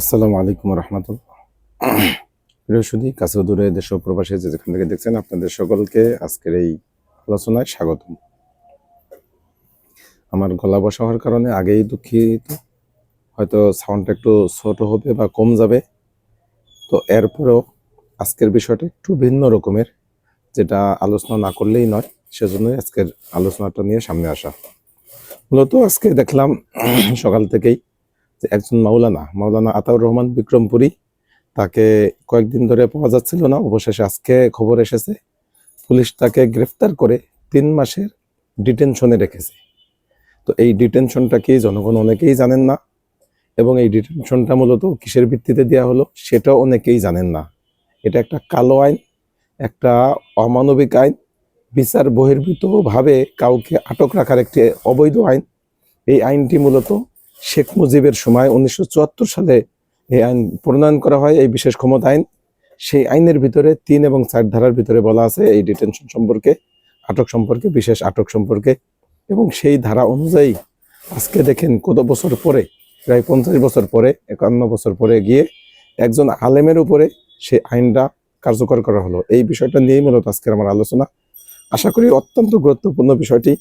আসসালামু আলাইকুম রহমতুল্লাহ। সুদী কাছে দূরে দেশ প্রবাসী যে যেখান থেকে দেখছেন আপনাদের সকলকে আজকের এই আলোচনায় স্বাগতম। আমার গলা বসা হওয়ার কারণে আগেই দুঃখিত। হয়তো সাউন্ডটা একটু ছোট হবে বা কম যাবে। তো এরপরেও আজকের বিষয়টা একটু ভিন্ন রকমের, যেটা আলোচনা না করলেই নয়, সেজন্যই আজকের আলোচনাটা নিয়ে সামনে আসা। মূলত আজকে দেখলাম সকাল থেকেই একজন মাওলানা মাওলানা আতাউর রহমান বিক্রমপুরী। তাকে কয়েকদিন ধরে পাওয়া যাচ্ছিল না, অবশেষে আজকে খবর এসেছে। পুলিশ তাকে গ্রেফতার করে তিন মাসের ডিটেনশনে রেখেছে। তো এই ডিটেনশনটা কি জনগণ অনেকেই জানেন না? এবং এই ডিটেনশনটা মূলত কিসের ভিত্তিতে দেওয়া হলো সেটাও অনেকেই জানেন না। এটা একটা কালো আইন, একটা অমানবিক আইন, বিচার বহির্ভূতভাবে কাউকে আটক রাখার একটি অবৈধ আইন। এই আইনটি মূলত শেখ মুজিবের সময় উনিশশো চুয়াত্তর সালে এই আইন প্রণয়ন করা হয়, এই বিশেষ ক্ষমতা আইন। সেই আইনের ভিতরে তিন এবং চার ধারার ভিতরে বলা আছে এই ডিটেনশন সম্পর্কে, আটক সম্পর্কে, বিশেষ আটক সম্পর্কে। এবং সেই ধারা অনুযায়ী আজকে দেখেন কত বছর পরে, প্রায় পঞ্চাশ বছর পরে, একান্ন বছর পরে গিয়ে একজন আলেমের উপরে সেই আইনটা কার্যকর করা হলো। এই বিষয়টা নিয়েই মূলত আজকের আমার আলোচনা। আশা করি অত্যন্ত গুরুত্বপূর্ণ বিষয়টি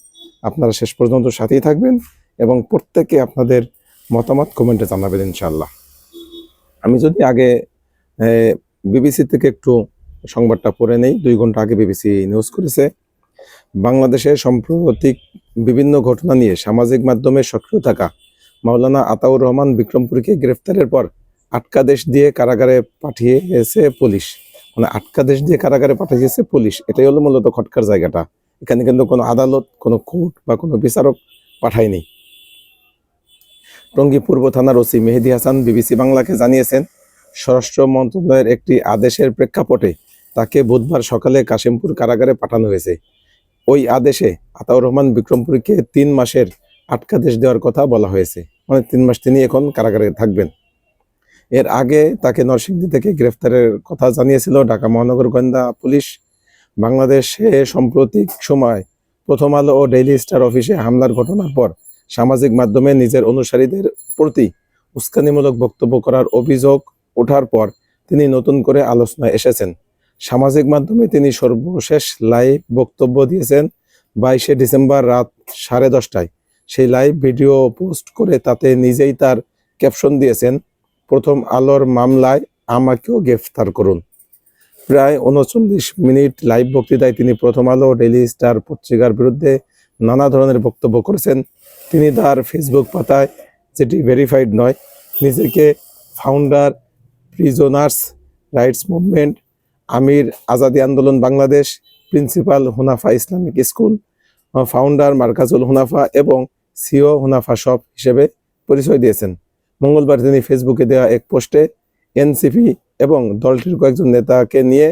আপনারা শেষ পর্যন্ত সাথেই থাকবেন এবং প্রত্যেকে আপনাদের মতামত কমেন্টে জানাবেন ইনশাল্লাহ আমি যদি আগে বিবিসি থেকে একটু সংবাদটা পড়ে নেই, দুই ঘণ্টা আগে বিবিসি নিউজ করেছে। বাংলাদেশে সাম্প্রতিক বিভিন্ন ঘটনা নিয়ে সামাজিক মাধ্যমে সক্রিয় থাকা মাওলানা আতাউর রহমান বিক্রমপুরীকে গ্রেফতারের পর আটকা দেশ দিয়ে কারাগারে পাঠিয়েছে পুলিশ। মানে আটকা দেশ দিয়ে কারাগারে পাঠিয়েছে পুলিশ, এটাই হলো মূলত খটকার জায়গাটা। এখানে কিন্তু কোনো আদালত, কোনো কোর্ট বা কোনো বিচারক পাঠায়নি। টঙ্গী পূর্ব থানার ওসি মেহেদি হাসান বিবিসি বাংলাকে জানিয়েছেন, স্বরাষ্ট্র মন্ত্রণালয়ের একটি আদেশের প্রেক্ষাপটে তাকে বুধবার সকালে কাশিমপুর কারাগারে পাঠানো হয়েছে। ওই আদেশে আতাউর রহমান বিক্রমপুরীকে তিন মাসের আটকাদেশ দেওয়ার কথা বলা হয়েছে। মানে তিন মাস তিনি এখন কারাগারে থাকবেন। এর আগে তাকে নরসিংদী থেকে গ্রেফতারের কথা জানিয়েছিল ঢাকা মহানগর গোয়েন্দা পুলিশ। বাংলাদেশে সাম্প্রতিক সময় প্রথম আলো ও ডেইলি স্টার অফিসে হামলার ঘটনার পর সামাজিক মাধ্যমে নিজের অনুসারীদের প্রতি উস্কানিমূলক বক্তব্য করার অভিযোগ ওঠার পর তিনি নতুন করে আলোচনায় এসেছেন। সামাজিক মাধ্যমে তিনি সর্বশেষ লাইভ বক্তব্য দিয়েছেন বাইশে ডিসেম্বর রাত সাড়ে দশটায়। সেই লাইভ ভিডিও পোস্ট করে তাতে নিজেই তার ক্যাপশন দিয়েছেন, প্রথম আলোর মামলায় আমাকেও গ্রেফতার করুন। প্রায় উনচল্লিশ মিনিট লাইভ বক্তৃতায় তিনি প্রথম আলো ডেলি স্টার পত্রিকার বিরুদ্ধে নানা ধরনের বক্তব্য করেছেন। তিনি তার ফেসবুক পাতায় যেটি ভেরিফাইড নয়, নিজেকে ফাউন্ডার প্রিজনার্স রাইটস মুভমেন্ট আমির আজাদি আন্দোলন Bangladesh principal Hunafa Islamic school founder Markazul Hunafa এবং সিও হুনাফা শপ হিসেবে পরিচয় দিয়েছেন। মঙ্গলবার তিনি ফেসবুকে দেওয়া এক পোস্টে এনসিপি এবং দলটির কয়েকজন নেতাকে নিয়ে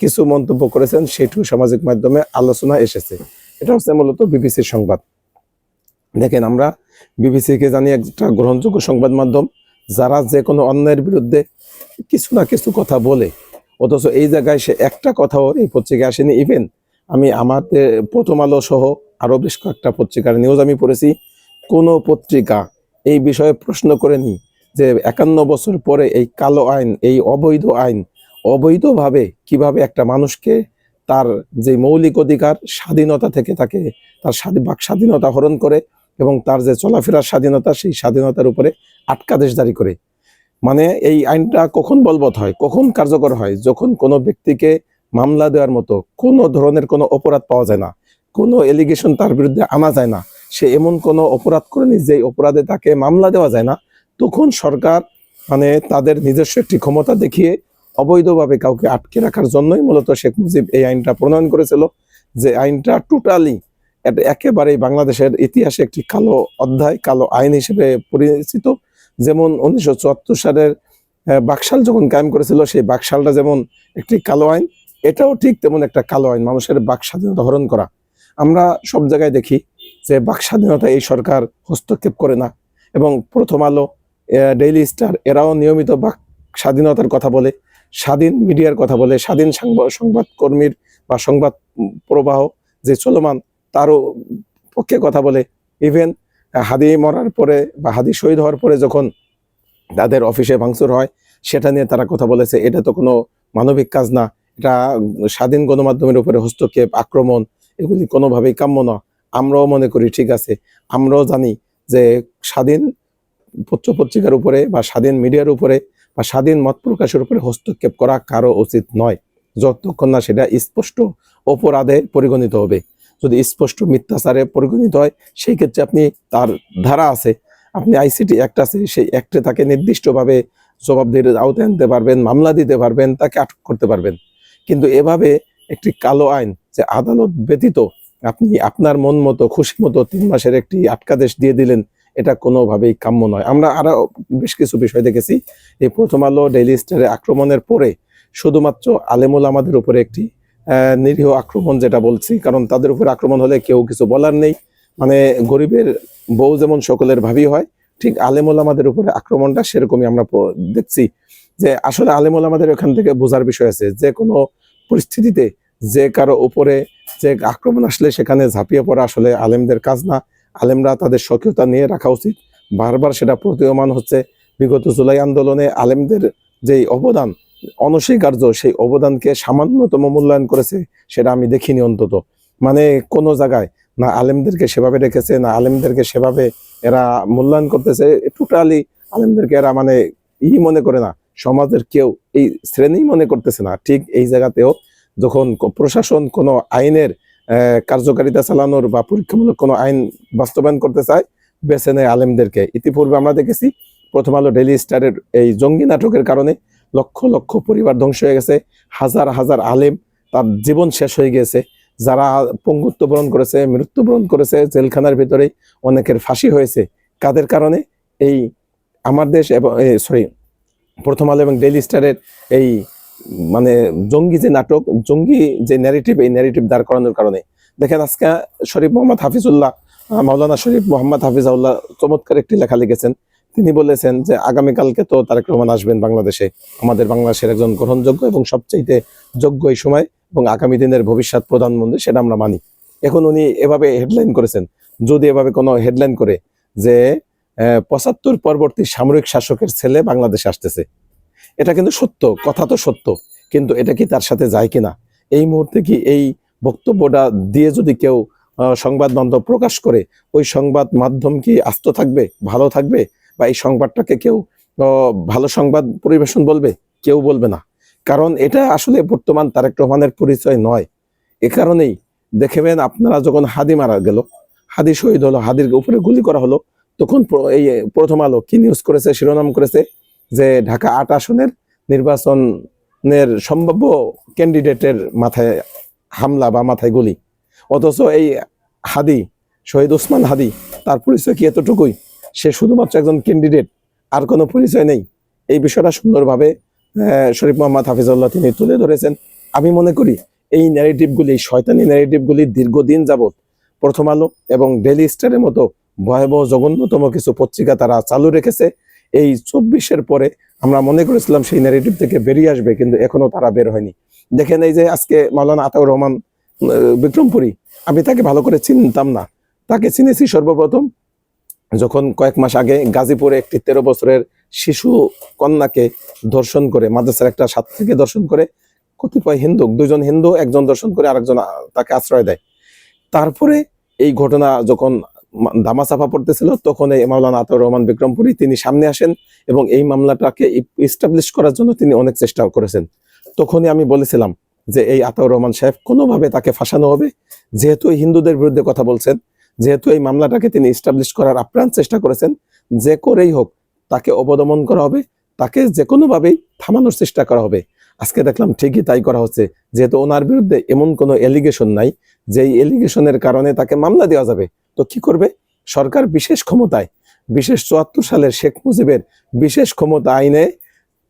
কিছু মন্তব্য করেছেন। সেটিও সামাজিক মাধ্যমে আলোচনা এসেছে। এটা হচ্ছে মূলত বিবিসির সংবাদ। দেখেন আমরা বিবিসিকে জানি একটা গ্রহণযোগ্য সংবাদ মাধ্যম, যারা যে কোনো অন্যায়ের বিরুদ্ধে কিছু না কিছু কথা বলে, অথচ এই জায়গায় সে একটা কথাও এই পত্রিকায় আসেনি। ইভেন আমি আমাদের প্রথম আলো সহ আরও বেশ কয়েকটা পত্রিকার নিউজ আমি পড়েছি। কোনো পত্রিকা এই বিষয়ে প্রশ্ন করেনি যে একান্ন বছর পরে এই কালো আইন, এই অবৈধ আইন অবৈধভাবে কীভাবে একটা মানুষকে তার যে মৌলিক অধিকার, স্বাধীনতা থেকে তাকে, তার স্বাধী- বাক স্বাধীনতা হরণ করে এবং তার যে চলাফেরার স্বাধীনতা, সেই স্বাধীনতার উপরে আটকাদেশ জারি করে। মানে এই আইনটা কখন বলবৎ হয়, কখন কার্যকর হয়? যখন কোনো ব্যক্তিকে মামলা দেওয়ার মতো কোনো ধরনের কোনো অপরাধ পাওয়া যায় না, কোনো এলিগেশন তার বিরুদ্ধে আনা যায় না, সে এমন কোনো অপরাধ করেনি যে অপরাধে তাকে মামলা দেওয়া যায় না, তখন সরকার মানে তাদের নিজস্ব একটি ক্ষমতা দেখিয়ে অবৈধভাবে কাউকে আটকে রাখার জন্যই মূলত শেখ মুজিব এই আইনটা প্রণয়ন করেছিল, যে আইনটা টোটালি একেবারেই বাংলাদেশের ইতিহাসে একটি কালো অধ্যায়, কালো আইন হিসেবে পরিচিত। যেমন উনিশশো চুয়াত্তর সালের বাকশাল যখন কায়েম করেছিল, সেই বাকশালটা যেমন একটি কালো আইন, এটাও ঠিক তেমন একটা কালো আইন, মানুষের বাক স্বাধীনতা হরণ করা। আমরা সব জায়গায় দেখি যে বাক স্বাধীনতা এই সরকার হস্তক্ষেপ করে না এবং প্রথম আলো ডেইলি স্টার এরাও নিয়মিত বাক স্বাধীনতার কথা বলে, স্বাধীন মিডিয়ার কথা বলে, স্বাধীন সংবাদ সংবাদ কর্মীর বা সংবাদ প্রবাহ যে চলমান তারও পক্ষে কথা বলে। ইভেন হাদি মরার পরে বা হাদি শহীদ হওয়ার পরে যখন তাদের অফিসে ভাঙচুর হয়, সেটা নিয়ে তারা কথা বলেছে। এটা তো কোনো মানবিক কাজ না। এটা স্বাধীন গণমাধ্যমের উপরে হস্তক্ষেপ, আক্রমণ, এগুলি কোনোভাবেই কাম্য না। আমরাও মনে করি ঠিক আছে। আমরাও জানি যে স্বাধীন পত্র পত্রিকার উপরে বা স্বাধীন মিডিয়ার উপরে বা স্বাধীন মত প্রকাশের উপরে হস্তক্ষেপ করা কারও উচিত নয়। যতক্ষণ না সেটা স্পষ্ট অপরাধে পরিগণিত হবে। যদি স্পষ্ট মিথ্যাচারে পরিগণিত হয়, সেই ক্ষেত্রে আপনি তার ধারা আছে। আপনি আইসিটি অ্যাক্ট আছে, সেই অ্যাক্টে তাকে নির্দিষ্টভাবে জবাবদিহির আওতায় আনতে পারবেন, মামলা দিতে পারবেন, তাকে আটক করতে পারবেন। কিন্তু এভাবে একটি কালো আইন যে আদালত ব্যতীত আপনি আপনার মন মতো, খুশি মতো তিন মাসের একটি আটকাদেশ দিয়ে দিলেন, এটা কোনোভাবেই কাম্য নয়। আমরা আরও বেশ কিছু বিষয় দেখেছি। এই প্রথম আলো ডেইলি স্টারে আক্রমণের পরে শুধুমাত্র আলেমুল আমাদের উপরে একটি নিরীহ আক্রমণ যেটা বলছি, কারণ তাদের উপর আক্রমণ হলে কেউ কিছু বলার নেই। মানে গরিবের বউ যেমন সকলের ভাবি হয়, ঠিক আলেমুল আমাদের উপরে আক্রমণটা সেরকমই আমরা দেখছি। যে আসলে আলেমুল আমাদের ওখান থেকে বোঝার বিষয় আছে, যে কোনো পরিস্থিতিতে যে কারও উপরে যে আক্রমণ আসলে সেখানে ঝাঁপিয়ে পড়া আসলে আলেমদের কাজ না। আলেমরা তাদের সক্রিয়তা নিয়ে রাখা উচিত। বারবার সেটা প্রতীয়মান হচ্ছে। বিগত জুলাই আন্দোলনে আলেমদের যেই অবদান অনস্বীকার্য সেই অবদানকে সামান্যতম মূল্যায়ন করেছে, সেটা আমি দেখিনি অন্তত। মানে কোনো জায়গায় না আলেমদেরকে সেভাবে রেখেছে না আলেমদেরকে সেভাবে এরা মূল্যায়ন করতেছে টোটালি আলেমদেরকে এরা মানে ই মনে করে না। সমাজের কেউ এই শ্রেণি মনে করতেছে না। ঠিক এই জায়গাতেও যখন প্রশাসন কোনো আইনের কার্যকারিতা চালানোর বা পরীক্ষামূলক কোনো আইন বাস্তবায়ন করতে চায়, বেছে নেয় আলেমদেরকে। ইতিপূর্বে আমরা দেখেছি, প্রথম আলো ডেইলি স্টারের এই জঙ্গি নাটকের কারণে লক্ষ লক্ষ পরিবার ধ্বংস হয়ে গেছে। হাজার হাজার আলেম তার জীবন শেষ হয়ে গেছে যারা পঙ্গুত্ব বরণ করেছে মৃত্যুবরণ করেছে, জেলখানার ভিতরে অনেকের ফাঁসি হয়েছে। কাদের কারণে? এই আমার দেশ এবং সরি প্রথম আলো এবং ডেইলি স্টারের এই মানে জঙ্গি যে নাটক, জঙ্গি যে ন্যারেটিভ এই ন্যারেটিভ দাঁড় করানোর কারণে। দেখেন আজকে শরীফ মোহাম্মদ হাফিজুল্লাহ মাওলানা শরীফ মোহাম্মদ হাফিজাউল্লাহ চমৎকার একটি লেখা লিখেছেন। তিনি বলেছেন যে আগামীকালকে তো তারেক রহমান আসবেন বাংলাদেশে। আমাদের বাংলাদেশের একজন গ্রহণযোগ্য এবং সবচেয়ে যোগ্য এই সময় এবং আগামী দিনের ভবিষ্যৎ প্রধানমন্ত্রী সেটা আমরা মানি। এখন উনি এভাবে হেডলাইন করেছেন। যদি এভাবে কোনো হেডলাইন করে যে পঁচাত্তর পরবর্তী সামরিক শাসকের ছেলে বাংলাদেশে আসতেছে। এটা কিন্তু সত্য, কথা তো সত্য। কিন্তু এটা কি তার সাথে যায় কিনা? এই মুহূর্তে কি এই বক্তব্যটা দিয়ে যদি কেউ সংবাদ মাধ্যম প্রকাশ করে, ওই সংবাদ মাধ্যম কি আস্ত থাকবে, ভালো থাকবে? বা এই সংবাদটাকে কেউ ভালো সংবাদ পরিবেশন বলবে? কেউ বলবে না। কারণ এটা আসলে বর্তমান তারেক রহমানের পরিচয় নয়। এ কারণেই দেখবেন আপনারা যখন হাদি মারা গেল, হাদি শহীদ হলো, হাদির উপরে গুলি করা হলো, তখন এই প্রথম আলো কি নিউজ করেছে, শিরোনাম করেছে যে ঢাকা আট আসনের নির্বাচনের সম্ভাব্য ক্যান্ডিডেটের মাথায় হামলা বা মাথায় গুলি। অথচ এই হাদি, শহীদ ওসমান হাদি, তার পরিচয় কি এতটুকুই? সে শুধুমাত্র একজন ক্যান্ডিডেট আর কোনো পরিচয় নেই। এই বিষয়টা সুন্দরভাবে শরীফ মোহাম্মদ হাফিজুল্লাহ তিনি তুলে ধরেছেন। আমি মনে করি এই ন্যারেটিভগুলি এই শয়তানি ন্যারেটিভগুলি দীর্ঘদিন যাবৎ প্রথম আলো এবং ডেলি স্টারের মতো ভয়াবহ, জঘন্যতম কিছু পত্রিকা তারা চালু রেখেছে। এই চব্বিশের পরে আমরা মনে করেছিলাম সেই ন্যারেটিভ থেকে বেরিয়ে আসবে, কিন্তু এখনও তারা বের হয়নি। দেখেন এই যে আজকে মাওলানা আতাউর রহমান বিক্রমপুরী, আমি তাকে ভালো করে চিনতাম না। তাকে চিনেছি সর্বপ্রথম যখন কয়েক মাস আগে গাজীপুরে একটি তেরো বছরের শিশু কন্যাকে ধর্ষণ করে, মাদ্রাসার একটা ছাত্রীকে ধর্ষণ করে, কতিপয় হিন্দু দুজন হিন্দু, একজন দর্শন করে আরেকজন তাকে আশ্রয় দেয়। তারপরে এই ঘটনা যখন দামা দামাচাপা পড়তেছিল, তখন এই মাওলানা আতাউর রহমান বিক্রমপুরী তিনি সামনে আসেন এবং এই মামলাটাকে ইস্টাবলিশ করার জন্য তিনি অনেক চেষ্টা করেছেন। তখনই আমি বলেছিলাম যে, এই আতাউর রহমান সাহেব কোনোভাবে তাকে ফাঁসানো হবে? যেহেতু হিন্দুদের বিরুদ্ধে কথা বলছেন যেহেতু এই মামলাটাকে তিনি ইস্টাবলিশ করার আপ্রাণ চেষ্টা করেছেন, যে করেই হোক তাকে অবদমন করা হবে, তাকে যে কোনোভাবেই থামানোর চেষ্টা করা হবে। আজকে দেখলাম ঠিকই তাই করা হচ্ছে, যেহেতু ওনার বিরুদ্ধে এমন কোনো এলিগেশন নাই যে এই এলিগেশনের কারণে তাকে মামলা দেওয়া যাবে। তো কি করবে? সরকার বিশেষ ক্ষমতায়, বিশেষ চুয়াত্তর সালের শেখ মুজিবের বিশেষ ক্ষমতা আইনে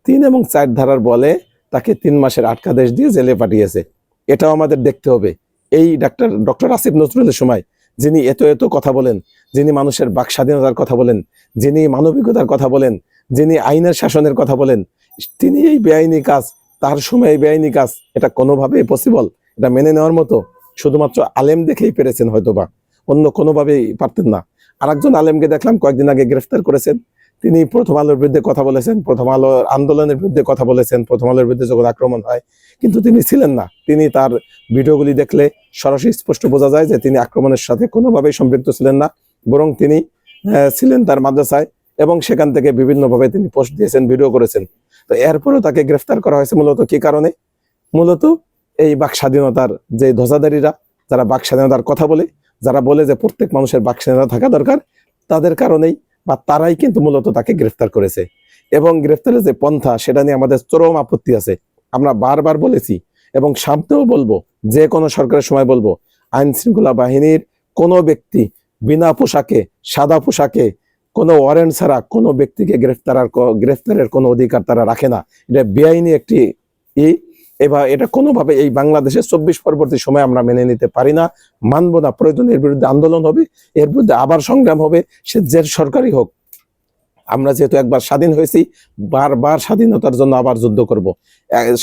তিন এবং চার ধারার বলে তাকে তিন মাসের আটকাদেশ দিয়ে জেলে পাঠিয়েছে। এটাও আমাদের দেখতে হবে। এই ডাক্তার, ডক্টর আসিফ নজরুলের সময় যিনি এত এত কথা বলেন, যিনি মানুষের বাক স্বাধীনতার কথা বলেন, যিনি মানবিকতার কথা বলেন, যিনি আইনের শাসনের কথা বলেন, তিনি এই বেআইনি কাজ, তার সময় এই বেআইনি কাজ, এটা কোনোভাবেই পসিবল এটা মেনে নেওয়ার মতো শুধুমাত্র আলেম দেখেই পেরেছেন হয়তোবা, অন্য কোনোভাবেই পারতেন না। আর একজন আলেমকে দেখলাম কয়েকদিন আগে গ্রেফতার করেছেন তিনি প্রথম আলোর বিরুদ্ধে কথা বলেছেন, প্রথম আলোর আন্দোলনের বিরুদ্ধে কথা বলেছেন, প্রথম আলোর বিরুদ্ধে যখন আক্রমণ হয়। কিন্তু তিনি ছিলেন না। তিনি তার ভিডিওগুলি দেখলে সরাসরি স্পষ্ট বোঝা যায় যে তিনি আক্রমণের সাথে কোনোভাবেই সম্পৃক্ত ছিলেন না, বরং তিনি ছিলেন তার মাদ্রাসায় এবং সেখান থেকে বিভিন্নভাবে তিনি পোস্ট দিয়েছেন, ভিডিও করেছেন। তো এরপরও তাকে গ্রেফতার করা হয়েছে মূলত কি কারণে? মূলত এই বাক স্বাধীনতার যে ধ্বজাধারীরা, যারা বাক স্বাধীনতার কথা বলে, যারা বলে যে প্রত্যেক মানুষের বাক স্বাধীনতা থাকা দরকার, তাদের কারণেই বা তারাই কিন্তু মূলত তাকে গ্রেফতার করেছে। এবং গ্রেফতারের যে পন্থা, সেটা নিয়ে আমাদের চরম আপত্তি আছে। আমরা বারবার বলেছি এবং সামনেও বলব, যে কোনো সরকারের সময় বলব আইন শৃঙ্খলা বাহিনীর কোনো ব্যক্তি বিনা পোশাকে, সাদা পোশাকে, কোনো ওয়ারেন্ট ছাড়া কোনো ব্যক্তিকে গ্রেফতার গ্রেফতারের কোনো অধিকার তারা রাখে না। এটা বেআইনি একটি ই এবার এটা কোনোভাবে এই বাংলাদেশের চব্বিশ পরবর্তী সময় আমরা মেনে নিতে পারি না। মানব না প্রয়োজন এর বিরুদ্ধে আন্দোলন হবে, এর বিরুদ্ধে আবার সংগ্রাম হবে, সে যে সরকারই হোক। আমরা যেহেতু একবার স্বাধীন হয়েছি, বারবার স্বাধীনতার জন্য আবার যুদ্ধ করব।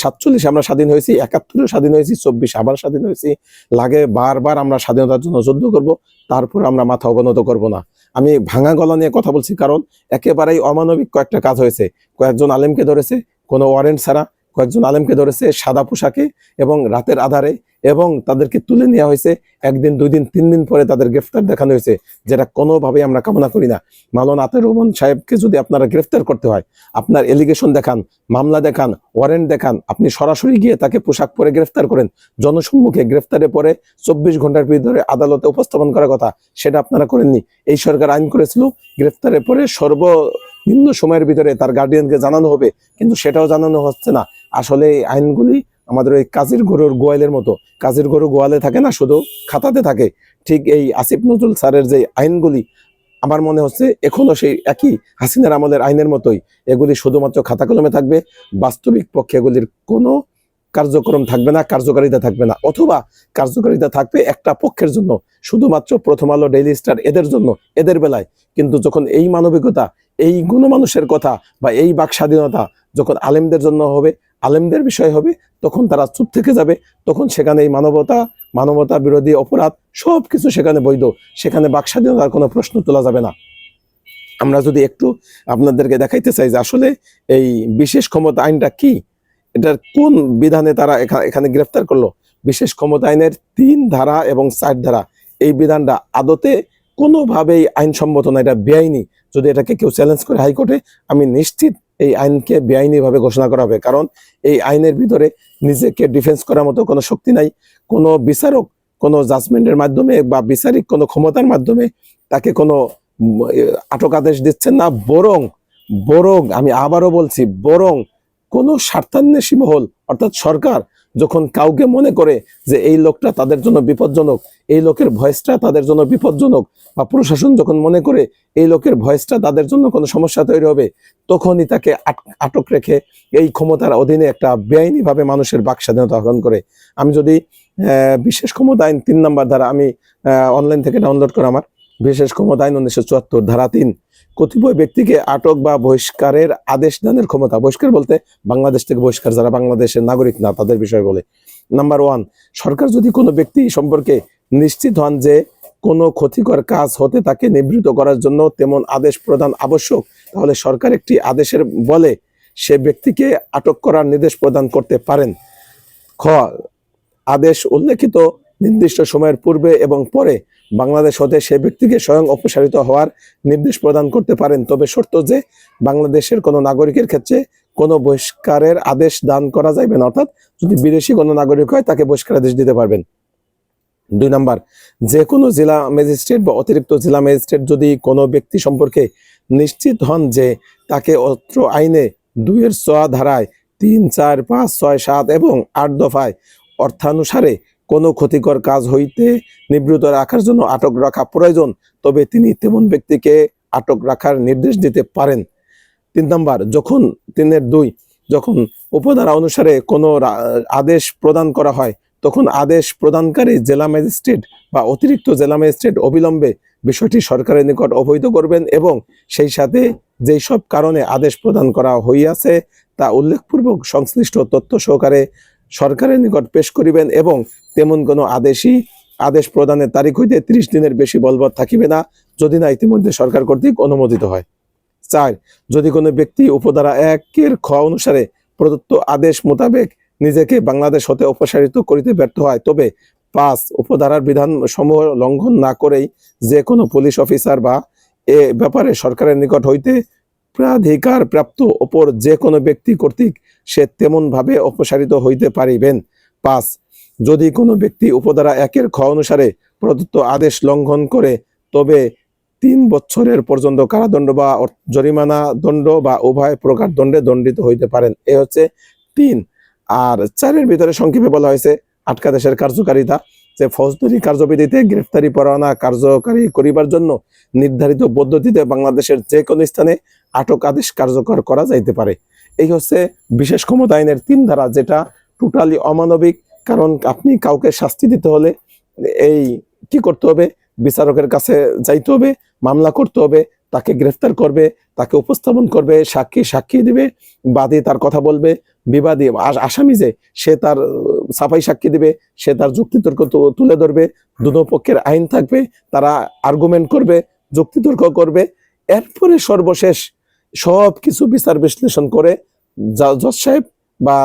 সাতচল্লিশ আমরা স্বাধীন হয়েছি একাত্তরে স্বাধীন হয়েছি, চব্বিশ আবার স্বাধীন হয়েছি। লাগে বারবার আমরা স্বাধীনতার জন্য যুদ্ধ করব, তারপর আমরা মাথা অবনত করব না। আমি ভাঙা গলা নিয়ে কথা বলছি কারণ একেবারেই অমানবিক কয়েকটা কাজ হয়েছে। কয়েকজন আলেমকে ধরেছে, কোনো ওয়ারেন্ট ছাড়া কয়েকজন আলেমকে ধরেছে সাদা পোশাকে এবং রাতের আধারে এবং তাদেরকে তুলে নেওয়া হয়েছে। একদিন দুই দিন তিন দিন পরে তাদের গ্রেফতার দেখানো হয়েছে, যেটা কোনোভাবেই আমরা কামনা করি না। মালন আতের রহমান সাহেবকে যদি আপনারা গ্রেফতার করতে হয়, আপনার এলিগেশন দেখান, মামলা দেখান ওয়ারেন্ট দেখান, আপনি সরাসরি গিয়ে তাকে পোশাক পরে গ্রেফতার করেন, জনসম্মুখে গ্রেফতারের পরে চব্বিশ ঘণ্টার ভিতরে আদালতে উপস্থাপন করার কথা, সেটা আপনারা করেননি। এই সরকার আইন করেছিল, গ্রেফতারের পরে সর্বনিম্ন সময়ের ভিতরে তার গার্ডিয়ানকে জানানো হবে, কিন্তু সেটাও জানানো হচ্ছে না। আসলে এই আইনগুলি আমাদের ওই কাজের গরুর গোয়ালের মতো, কাজের গরু গোয়ালে থাকে না, শুধু খাতাতে থাকে। ঠিক এই আসিফ নজরুল স্যারের যে আইনগুলি, আমার মনে হচ্ছে এখনও সেই একই হাসিনার আমলের আইনের মতোই। এগুলি শুধুমাত্র খাতা কলমে থাকবে, বাস্তবিক পক্ষে এগুলির কোনো কার্যক্রম থাকবে না, কার্যকারিতা থাকবে না। অথবা কার্যকারিতা থাকবে একটা পক্ষের জন্য, শুধুমাত্র প্রথম আলো ডেইলি স্টার এদের জন্য, এদের বেলায়। কিন্তু যখন এই মানবিকতা, এই গুণমানুষের কথা বা এই বাক স্বাধীনতা যখন আলেমদের জন্য হবে আলেমদের বিষয় হবে, তখন তারা চুপ থেকে যাবে, তখন সেখানে এই মানবতা মানবতা বিরোধী অপরাধ সব কিছু সেখানে বৈধ, সেখানে বাক স্বাধীনতার কোনো প্রশ্ন তোলা যাবে না। আমরা যদি একটু আপনাদেরকে দেখাইতে চাই যে আসলে এই বিশেষ ক্ষমতা আইনটা কি, এটার কোন বিধানে তারা এখা- এখানে গ্রেফতার করল? বিশেষ ক্ষমতা আইনের তিন ধারা এবং চার ধারা, এই বিধানটা আদতে কোনোভাবেই আইনসম্মত না, এটা বেআইনি। যদি এটাকে কেউ চ্যালেঞ্জ করে হাইকোর্টে, আমি নিশ্চিত এই আইনকে বেআইনিভাবে ঘোষণা করা হবে। কারণ এই আইনের ভিতরে নিজেকে ডিফেন্স করার মতো কোনো শক্তি নাই। কোনো বিচারক, কোনো জাজমেন্টের মাধ্যমে বা বিচারিক কোনো ক্ষমতার মাধ্যমে তাকে কোনো আটক আদেশ দিচ্ছেন না। বরং বরং, আমি আবারও বলছি, বরং কোনো স্বার্থান্বেষী মহল, অর্থাৎ সরকার যখন কাউকে মনে করে যে এই লোকটা তাদের জন্য বিপজ্জনক, এই লোকের ভয়েসটা তাদের জন্য বিপজ্জনক বা প্রশাসন যখন মনে করে এই লোকের ভয়েসটা তাদের জন্য কোনো সমস্যা তৈরি হবে, তখনই তাকে আট- আটক রেখে এই ক্ষমতার অধীনে একটা বেআইনিভাবে মানুষের বাক স্বাধীনতা হরণ করে। আমি যদি বিশেষ ক্ষমতা আইন তিন নাম্বার ধারা আমি অনলাইন থেকে ডাউনলোড করা আমার, বিশেষ ক্ষমতা আইন উনিশশো চুয়াত্তর ধারা তিন কতিপয় ব্যক্তিকে আটক বা বহিষ্কারের আদেশ দানের ক্ষমতা, বহিষ্কার বলতে বাংলাদেশ থেকে বহিষ্কার যারা বাংলাদেশের নাগরিক না, তাদের বিষয় বলে। নাম্বার ওয়ান সরকার যদি কোনো ব্যক্তি সম্পর্কে নিশ্চিত হন যে কোনো ক্ষতিকর কাজ হতে তাকে নিবৃত করার জন্য তেমন আদেশ প্রদান আবশ্যক, তাহলে সরকার একটি আদেশের বলে সে ব্যক্তিকে আটক করার নির্দেশ প্রদান করতে পারেন। খ, আদেশ উল্লেখিত নির্দিষ্ট সময়ের পূর্বে এবং পরে বাংলাদেশ হতে সে ব্যক্তিকে স্বয়ং অপসারিত হওয়ার নির্দেশ প্রদান করতে পারেন। তবে শর্ত যে, বাংলাদেশের কোনো নাগরিকের ক্ষেত্রে কোনো বহিষ্কারের আদেশ দান করা যাইবে না। অর্থাৎ যদি বিদেশি কোনো নাগরিক হয়, তাকে বহিষ্কার আদেশ দিতে পারবেন। দুই নাম্বার, যে কোনো জেলা ম্যাজিস্ট্রেট বা অতিরিক্ত জেলা ম্যাজিস্ট্রেট যদি কোনো ব্যক্তি সম্পর্কে নিশ্চিত হন যে তাকে অত্র আইনে দুইয়ের ছয় ধারায় তিন চার পাঁচ ছয় সাত এবং আট দফায় অর্থানুসারে কোনো ক্ষতিকর কাজ হইতে নিবৃত রাখার জন্য আটক রাখা প্রয়োজন, তবে তিনি তেমন ব্যক্তিকে আটক রাখার নির্দেশ দিতে পারেন। তিন নাম্বার, যখন, তিনের দুই, যখন উপধারা অনুসারে কোনো আদেশ প্রদান করা হয়, তখন আদেশ প্রদানকারী জেলা ম্যাজিস্ট্রেট বা অতিরিক্ত জেলা ম্যাজিস্ট্রেট অবিলম্বে বিষয়টি সরকারের নিকট অবহিত করবেন এবং সেই সাথে যেই সব কারণে আদেশ প্রদান করা হইয়াছে, তা উল্লেখপূর্বক সংশ্লিষ্ট তথ্য সহকারে সরকারের নিকট পেশ করিবেন এবং তেমন কোনো আদেশই, আদেশ প্রদানের তারিখ হইতে ত্রিশ দিনের বেশি বলবৎ থাকিবে না, যদি না ইতিমধ্যে সরকার কর্তৃক অনুমোদিত হয়। চার, যদি কোনো ব্যক্তি উপধারা একের খ অনুসারে প্রদত্ত আদেশ মোতাবেক নিজেকে বাংলাদেশ হতে অপসারিত করিতে ব্যর্থ হয়, তবে পাঁচ উপধারার বিধান সমূহ লঙ্ঘন না করেই যে কোনো পুলিশ অফিসার বা এ ব্যাপারে সরকারের নিকট হইতে প্রাধিকার প্রাপ্ত অপর যে কোনো ব্যক্তি কর্তৃক সে তেমন ভাবে অপসারিত হইতে পারিবেন। পাঁচ যদি কোনো ব্যক্তি উপধারা একের খ অনুসারে প্রদত্ত আদেশ লঙ্ঘন করে, তবে তিন বছরের পর্যন্ত কারাদণ্ড বা জরিমানা দণ্ড বা উভয় প্রকার দণ্ডে দণ্ডিত হইতে পারেন। এ হচ্ছে তিন। আর চারের ভিতরে সংক্ষেপে বলা হয়েছে আটকাদেশের কার্যকারিতা, যে ফৌজদারি কার্যবিধিতে গ্রেফতারি পরোয়ানা কার্যকারী করিবার জন্য নির্ধারিত পদ্ধতিতে বাংলাদেশের যে কোনো স্থানে আটক আদেশ কার্যকর করা যাইতে পারে। এই হচ্ছে বিশেষ ক্ষমতা আইনের তিন ধারা, যেটা টোটালি অমানবিক কারণ আপনি কাউকে শাস্তি দিতে হলে এই কি করতে হবে? বিচারকের কাছে যাইতে হবে, মামলা করতে হবে, তাকে গ্রেফতার করবে, তাকে উপস্থাপন করবে, সাক্ষী সাক্ষী দিবে, বাদী তার কথা বলবে, বিবাদী আস- আসামি যে, সে তার সাফাই সাক্ষী দিবে, সে তার যুক্তিতর্ক তুলে ধরবে, দুনো পক্ষের আইন থাকবে, তারা আর্গুমেন্ট করবে, যুক্তিতর্ক করবে। এরপরে সর্বশেষ সব কিছু বিচার বিশ্লেষণ করে জজ সাহেব বা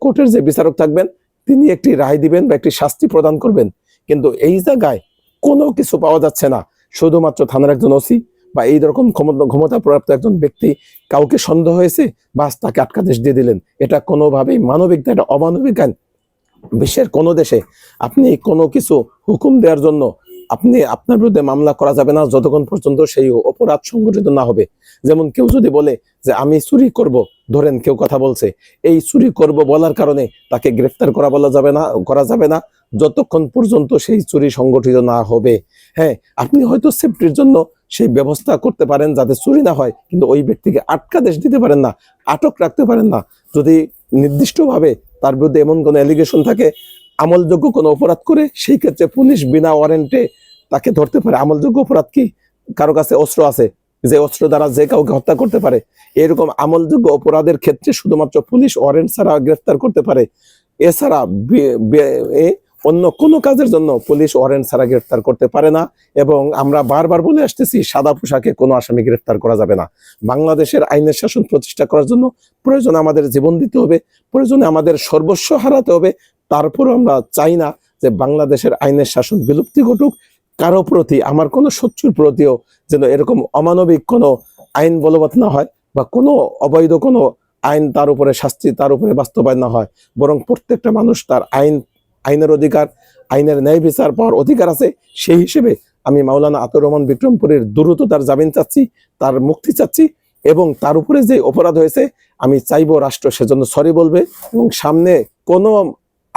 কোর্টের যে বিচারক থাকবেন তিনি একটি রায় দিবেন বা একটি শাস্তি প্রদান করবেন। কিন্তু এই জায়গায় কোনো কিছু পাওয়া যাচ্ছে না। শুধুমাত্র থানার একজন ওসি বা এই রকম ক্ষমতা ক্ষমতা প্রাপ্ত একজন ব্যক্তি কাউকে সন্দেহ হয়েছে বাস তাকে আটকাদেশ দিয়ে দিলেন। এটা কোনোভাবেই মানবিক এটা অমানবিক আইন বিশ্বের কোনো দেশে আপনি কোনো কিছু হুকুম দেওয়ার জন্য আপনি আপনার বিরুদ্ধে মামলা করা যাবে না, যতক্ষণ পর্যন্ত সেই অপরাধ সংগঠিত না হবে। যেমন কেউ যদি বলে যে, আমি চুরি করব ধরেন কেউ কথা বলছে, এই চুরি করব বলার কারণে তাকে গ্রেফতার করা বলা যাবে না, করা যাবে না, যতক্ষণ পর্যন্ত সেই চুরি সংগঠিত না হবে। হ্যাঁ আপনি হয়তো সেফটির জন্য সেই ব্যবস্থা করতে পারেন যাতে চুরি না হয়, কিন্তু ওই ব্যক্তিকে আটকাদেশ দিতে পারেন না, আটক রাখতে পারেন না। যদি নির্দিষ্টভাবে তার বিরুদ্ধে এমন কোনো অ্যালিগেশন থাকে, আমলযোগ্য কোনো অপরাধ করে, সেই ক্ষেত্রে পুলিশ বিনা ওয়ারেন্টে তাকে ধরতে পারে। আমলযোগ্য অপরাধ কি? কারও কাছে অস্ত্র আছে, যে অস্ত্র দ্বারা যে কাউকে হত্যা করতে পারে। এরকম আমলযোগ্য অপরাধের ক্ষেত্রে শুধুমাত্র পুলিশ ওয়ারেন্ট ছাড়া গ্রেফতার করতে পারে। এছাড়া অন্য কোনো কাজের জন্য পুলিশ ওয়ারেন্ট ছাড়া গ্রেফতার করতে পারে না এবং আমরা বারবার বলে আসতেছি, সাদা পোশাকে কোনো আসামি গ্রেফতার করা যাবে না। বাংলাদেশের আইনের শাসন প্রতিষ্ঠা করার জন্য প্রয়োজনে আমাদের জীবন দিতে হবে, প্রয়োজনে আমাদের সর্বস্ব হারাতে হবে। তারপরও আমরা চাই না যে বাংলাদেশের আইনের শাসন বিলুপ্তি ঘটুক কারও প্রতি, আমার কোনো শত্রুর প্রতিও যেন এরকম অমানবিক কোনো আইন বলবৎ না হয় বা কোনো অবৈধ কোনো আইন তার উপরে শাস্তি তার উপরে বাস্তবায়ন না হয়, বরং প্রত্যেকটা মানুষ তার আইন, আইনের অধিকার, আইনের ন্যায় বিচার পাওয়ার অধিকার আছে, সেই হিসেবে আমি মাওলানা আতর রহমান বিক্রমপুরের দ্রুত তার জামিন চাচ্ছি, তার মুক্তি চাচ্ছি এবং তার উপরে যে অপরাধ হয়েছে, আমি চাইব রাষ্ট্র সেজন্য সরি বলবে এবং সামনে কোনো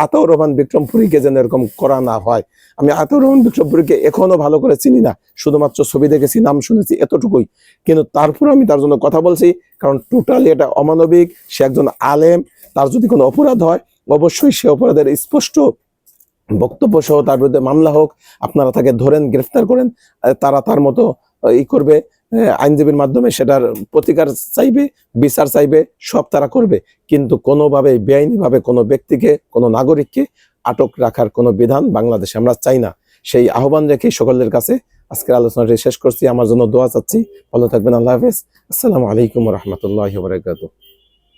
আতাউর রহমান বিক্রমপুরীকে যেন এরকম করা না হয়। আমি আতাউর রহমান বিক্রমপুরীকে এখনও ভালো করে চিনি না, শুধুমাত্র ছবি দেখেছি, নাম শুনেছি এতটুকুই। কিন্তু তারপর আমি তার জন্য কথা বলছি, কারণ টোটালি এটা অমানবিক, সে একজন আলেম, তার যদি কোনো অপরাধ হয়, অবশ্যই সে অপরাধের স্পষ্ট বক্তব্য সহ তার বিরুদ্ধে মামলা হোক, আপনারা তাকে ধরেন, গ্রেফতার করেন তারা তার মতো ই করবে। আইনজীবীর মাধ্যমে সেটার প্রতিকার চাইবে, বিচার চাইবে, সব তারা করবে। কিন্তু কোনোভাবে বেআইনিভাবে কোনো ব্যক্তিকে, কোনো নাগরিককে আটক রাখার কোনো বিধান বাংলাদেশে আমরা চাই না। সেই আহ্বান রেখে সকলের কাছে আজকের আলোচনাটি শেষ করছি। আমার জন্য দোয়া চাচ্ছি। ভালো থাকবেন। আল্লাহ হাফেজ। আসসালামু আলাইকুম রহমতুল্লাহ